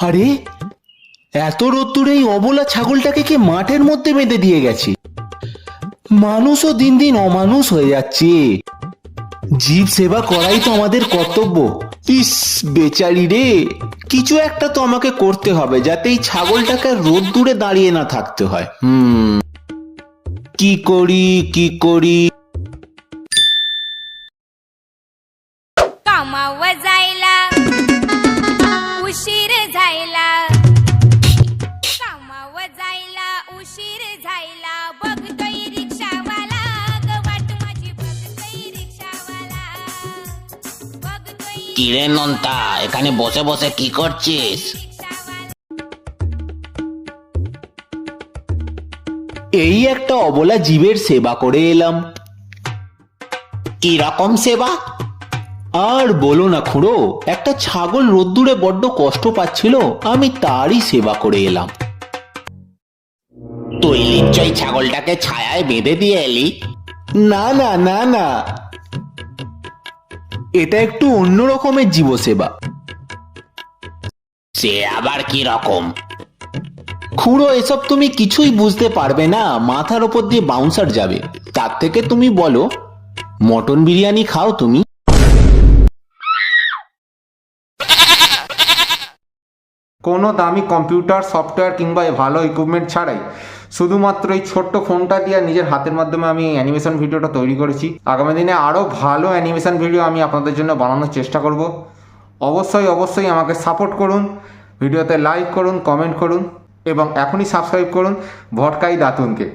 আরে, এত রোদ্দুরে এই অবলা ছাগলটাকে কে মাঠের মধ্যে বেঁধে দিয়ে গেছে? মানুষও দিন দিন অমানুষ হয়ে যাচ্ছে। জীব সেবা করাই তো আমাদের কর্তব্য। ইস, বেচারি রে, কিছু একটা তো আমাকে করতে হবে যাতে এই ছাগলটাকে রোদ দূরে দাঁড়িয়ে না থাকতে হয়। হুম। কি করি কি করি? কামাওয়া কিরে নন্তা এখানে বসে বসে কি করছিস? এই একটা অবলা জীবের সেবা করে এলাম। কি রকম সেবা? আর বলো না খুঁড়ো একটা ছাগল রোদ্দুরে বড্ড কষ্ট পাচ্ছিল আমি তারই সেবা করে এলাম। তুই নিশ্চয় ছাগলটাকে ছায়ায় বেঁধে দিয়ে এলি? না না না না। এটা একটু অন্য রকমের জীব সেবা সে আবার কি রকম? খুড়ো এসব তুমি কিছুই বুঝতে পারবে না মাথার ওপর দিয়ে বাউন্সার যাবে। তার থেকে তুমি বলো মটন বিরিয়ানি খাও তুমি? কোনো দামি কম্পিউটার সফটওয়্যার কিংবা ভালো ইকুইপমেন্ট ছাড়াই শুধুমাত্র এই ছোট্ট ফোনটা দিয়ে নিজের হাতের মাধ্যমে আমি অ্যানিমেশন ভিডিওটা তৈরি করেছি। আগামী দিনে আরও ভালো অ্যানিমেশন ভিডিও আমি আপনাদের জন্য বানানোর চেষ্টা করব। অবশ্যই অবশ্যই আমাকে সাপোর্ট করুন, ভিডিওতে লাইক করুন, কমেন্ট করুন, এবং এখনই সাবস্ক্রাইব করুন ভটকাই দাতুনকে।